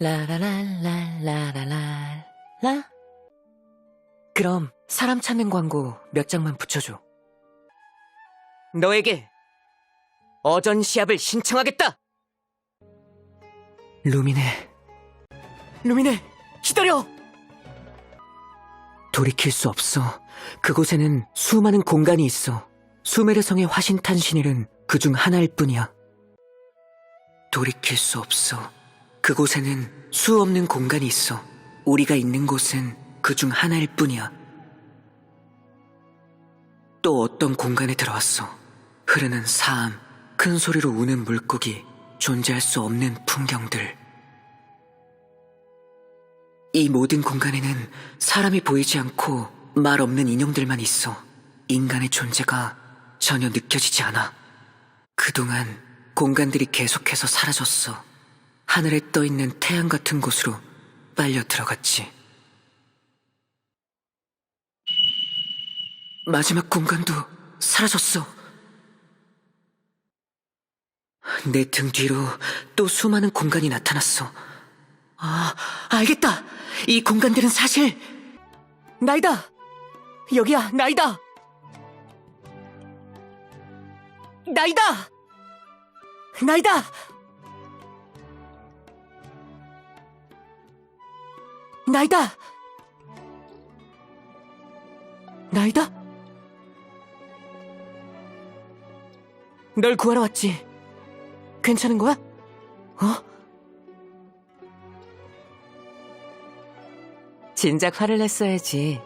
라라랄랄라라라. 그럼 사람 찾는 광고 몇 장만 붙여줘. 너에게 어전 시합을 신청하겠다. 루미네, 루미네, 기다려. 돌이킬 수 없어. 그곳에는 수많은 공간이 있어. 수메르 성의 화신탄 신일은 그중 하나일 뿐이야. 돌이킬 수 없어. 그곳에는 수 없는 공간이 있어. 우리가 있는 곳은 그 중 하나일 뿐이야. 또 어떤 공간에 들어왔어. 흐르는 사암, 큰 소리로 우는 물고기, 존재할 수 없는 풍경들. 이 모든 공간에는 사람이 보이지 않고 말 없는 인형들만 있어. 인간의 존재가 전혀 느껴지지 않아. 그동안 공간들이 계속해서 사라졌어. 하늘에 떠 있는 태양 같은 곳으로 빨려 들어갔지. 마지막 공간도 사라졌어. 내 등 뒤로 또 수많은 공간이 나타났어. 아, 알겠다. 이 공간들은 사실 나이다. 여기야, 나이다. 나이다. 나이다. 나이다. 나이다. 널 구하러 왔지. 괜찮은 거야? 어? 진작 화를 냈어야지.